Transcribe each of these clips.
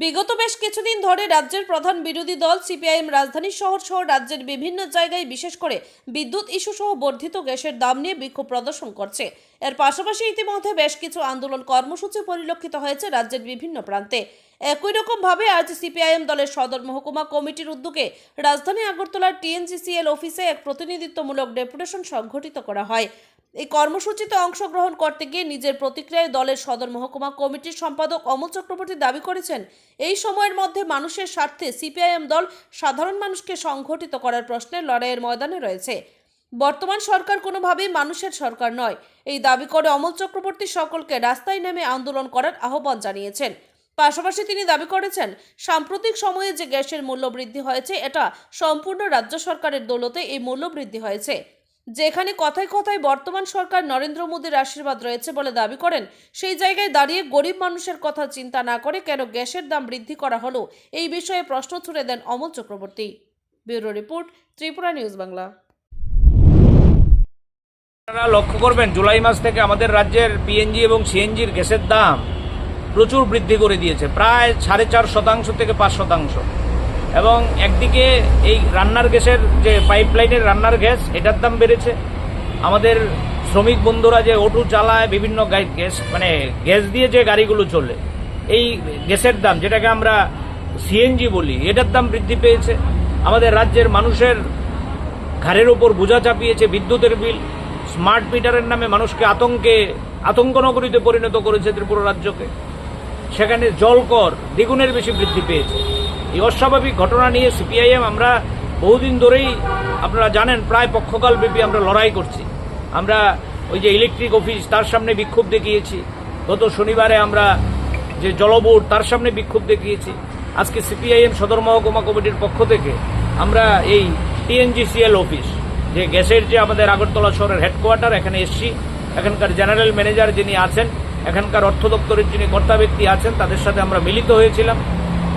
বিগত বেশ কিছুদিন ধরে রাজ্যের প্রধান বিরোধী দল সিপিআইএম রাজধানী শহর সহ রাজ্যের বিভিন্ন জায়গায়, বিশেষ করে বিদ্যুৎ ইস্যু সহ বর্ধিত গ্যাসের দাম নিয়ে বিক্ষোভ প্রদর্শন করছে। এর পাশাপাশি ইতিমধ্যে বেশ কিছু আন্দোলন কর্মসূচি পরিলক্ষিত হয়েছে রাজ্যের বিভিন্ন প্রান্তে। একই রকম ভাবে আজ সিপিআইএম দলের সদর মহকুমা কমিটির উদ্যোগে রাজধানী আগরতলার টিএনজিসিএল অফিসে এক প্রতিনিধিত্বমূলক ডেপুটেশন সংঘটিত করা হয়। এই কর্মসূচিতে অংশগ্রহণ করতে গিয়ে নিজের প্রতিক্রিয়ায় দলের সদর মহকুমা কমিটির সম্পাদক অমল চক্রবর্তী দাবি করেছেন, এই সময়ের মধ্যে মানুষের স্বার্থে সিপিআইএম দল সাধারণ মানুষকে সংগঠিত করার প্রশ্নে লড়াইয়ের ময়দানে রয়েছে। বর্তমান সরকার কোনোভাবেই মানুষের সরকার নয়। এই দাবি করে অমল চক্রবর্তী সকলকে রাস্তায় নেমে আন্দোলন করার আহ্বান জানিয়েছেন। পাশাপাশি তিনি দাবি করেছেন, সাম্প্রতিক সময়ে যে গ্যাসের মূল্য বৃদ্ধি হয়েছে, এটা সম্পূর্ণ রাজ্য সরকারের দৌলতে এই মূল্য বৃদ্ধি হয়েছে। যেখানে কথায় কথায় বর্তমান সরকার নরেন্দ্র মোদীর আশীর্বাদ রয়েছে বলে দাবি করেন, সেই জায়গায় দাঁড়িয়ে গরিব মানুষের কথা চিন্তা না করে কেন গ্যাসের দাম বৃদ্ধি করা হলো, এই বিষয়ে প্রশ্ন ছুড়ে দেন Amal Chakraborty. Bureau report, Tripura news Bangla. আপনারা লক্ষ্য করবেন, জুলাই মাস থেকে আমাদের রাজ্যের পিএনজি এবং সিএনজির গ্যাসের দাম প্রচুর বৃদ্ধি করে দিয়েছে, প্রায় সাড়ে চার শতাংশ থেকে পাঁচ শতাংশ। এবং একদিকে এই রান্নার গ্যাসের যে পাইপলাইনের রান্নার গ্যাস, এটার দাম বেড়েছে। আমাদের শ্রমিক বন্ধুরা যে অটো চালায়, বিভিন্ন গ্যাস মানে গ্যাস দিয়ে যে গাড়িগুলো চলে, এই গ্যাসের দাম, যেটাকে আমরা সিএনজি বলি, এটার দাম বৃদ্ধি পেয়েছে। আমাদের রাজ্যের মানুষের ঘাড়ের ওপর বোঝা চাপিয়েছে বিদ্যুতের বিল। স্মার্ট মিটারের নামে মানুষকে আতঙ্কে আতঙ্ক নগরীতে পরিণত করেছে ত্রিপুরা রাজ্যকে। সেখানে জলকর দ্বিগুণের বেশি বৃদ্ধি পেয়েছে। এই অস্বাভাবিক ঘটনা নিয়ে সিপিআইএম আমরা বহুদিন ধরেই আপনারা জানেন, প্রায় পক্ষকাল ব্যাপী আমরা লড়াই করছি। আমরা ওই যে ইলেকট্রিক অফিস তার সামনে বিক্ষোভ দেখিয়েছি। গত শনিবারে আমরা যে জলবোর্ড, তার সামনে বিক্ষোভ দেখিয়েছি। আজকে সিপিআইএম সদর মহকুমা কমিটির পক্ষ থেকে আমরা এই টিএনজিসিএল অফিস যে গ্যাসের যে আমাদের আগরতলা শহরের হেডকোয়ার্টার এখানে এসছি। এখানকার জেনারেল ম্যানেজার যিনি আছেন এখানকার অর্থ দপ্তরের যিনি কর্তা ব্যক্তি আছেন, তাদের সাথে আমরা মিলিত হয়েছিলাম।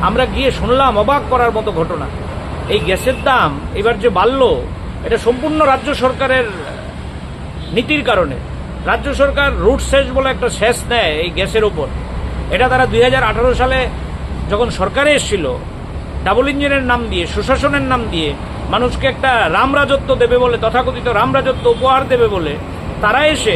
আমরা গিয়ে শুনলাম, অবাক করার মতো ঘটনা। এই গ্যাসের দাম এবার যে বাড়ল, এটা সম্পূর্ণ রাজ্য সরকারের নীতির কারণে। রাজ্য সরকার রুট সেচ বলে একটা সেচ নেয় এই গ্যাসের ওপর এটা তারা দুই হাজার আঠারো সালে যখন সরকারে এসেছিল, ডাবল ইঞ্জিনের নাম দিয়ে, সুশাসনের নাম দিয়ে, মানুষকে একটা রাম রাজত্ব দেবে বলে, তথাকথিত রাম রাজত্ব উপহার দেবে বলে, তারা এসে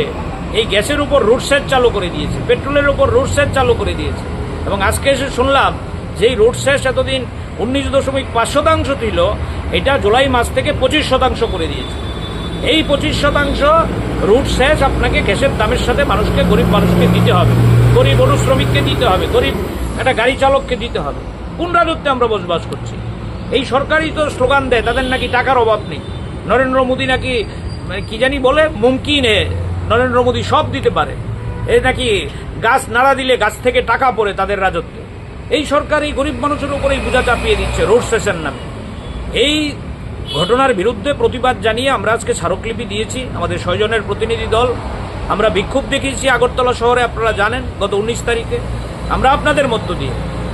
এই গ্যাসের উপর রুট সেচ চালু করে দিয়েছে, পেট্রোলের উপর রুট সেচ চালু করে দিয়েছে। এবং আজকে এসে শুনলাম যে এই সেচ এতদিন উনিশ দশমিক পাঁচ শতাংশ ছিল, এটা জুলাই মাস থেকে পঁচিশ শতাংশ করে দিয়েছে। এই পঁচিশ শতাংশ রুট শেষ আপনাকে গ্যাসের দামের সাথে মানুষকে, গরিব মানুষকে দিতে হবে। গরিব অনুশ্রমিককে দিতে হবে, গরিব একটা গাড়ি চালককে দিতে হবে। কোন রাজত্বে আমরা বসবাস করছি। এই সরকারই তো স্লোগান দেয়, তাদের নাকি টাকার অভাব নেই। নরেন্দ্র মোদী নাকি মানে কি জানি বলে, মুমকিন নরেন্দ্র মোদী সব দিতে পারে। এ নাকি গাছ নাড়া দিলে গাছ থেকে টাকা পড়ে তাদের রাজত্বে। এই সরকার এই গরিব মানুষের উপরেই বোঝা চাপিয়ে দিচ্ছে রোড সেশন নামে। এই ঘটনার বিরুদ্ধে প্রতিবাদ জানিয়ে আমরা আজকে স্মারকলিপি দিয়েছি। আমাদের ছয়জনের প্রতিনিধি দল। আমরা বিক্ষোভ দেখিয়েছি আগরতলা শহরে, আপনারা জানেন, গত উনিশ তারিখে। আমরা আপনাদের মধ্য দিয়ে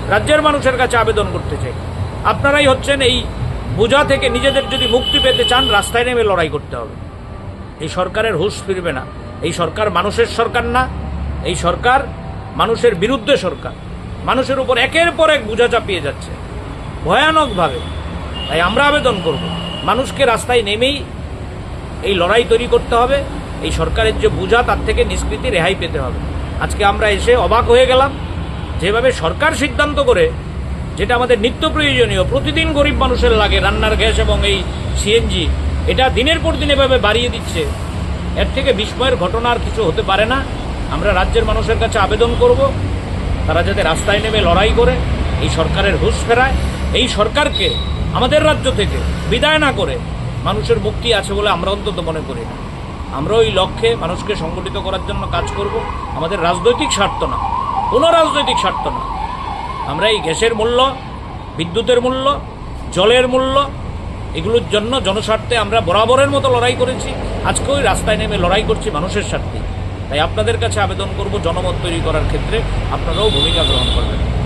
রাজ্যের মানুষের কাছে আবেদন করতে চাই। আপনারাই হচ্ছেন এই বোঝা থেকে নিজেদের যদি মুক্তি পেতে চান, রাস্তায় নেমে লড়াই করতে হবে। এই সরকারের হুঁশ ফিরবে না। এই সরকার মানুষের সরকার না, এই সরকার মানুষের বিরুদ্ধে সরকার। মানুষের উপর একের পর এক বোঝা চাপিয়ে যাচ্ছে। ভয়ানকভাবে। তাই আমরা আবেদন করব, মানুষকে রাস্তায় নেমেই এই লড়াই তৈরি করতে হবে। এই সরকারের যে বোঝা, তার থেকে নিষ্কৃতি রেহাই পেতে হবে। আজকে আমরা এসে অবাক হয়ে গেলাম, যেভাবে সরকার সিদ্ধান্ত করে, যেটা আমাদের নিত্য প্রয়োজনীয়, প্রতিদিন গরিব মানুষের লাগে রান্নার গ্যাস এবং এই সিএনজি এটা দিনের পর দিন এভাবে বাড়িয়ে দিচ্ছে। এর থেকে বিস্ময়ের ঘটনা আর কিছু হতে পারে না। আমরা রাজ্যের মানুষের কাছে আবেদন করব। তারা যাতে রাস্তায় নেমে লড়াই করে, এই সরকারের হুঁশ ফেরায়। এই সরকারকে আমাদের রাজ্য থেকে বিদায় না করে মানুষের মুক্তি আছে বলে আমরা অন্তত মনে করি না। আমরা ওই লক্ষ্যে মানুষকে সংগঠিত করার জন্য কাজ করব। আমাদের রাজনৈতিক স্বার্থ না। কোনো রাজনৈতিক স্বার্থ না। আমরা এই গ্যাসের মূল্য, বিদ্যুতের মূল্য, জলের মূল্য এগুলোর জন্য জনস্বার্থে আমরা বরাবরের মতো লড়াই করেছি। আজকে ওই রাস্তায় নেমে লড়াই করছি মানুষের স্বার্থে। তাই আপনাদের কাছে আবেদন করব জনমত তৈরি করার ক্ষেত্রে। আপনারাও ভূমিকা গ্রহণ করবেন।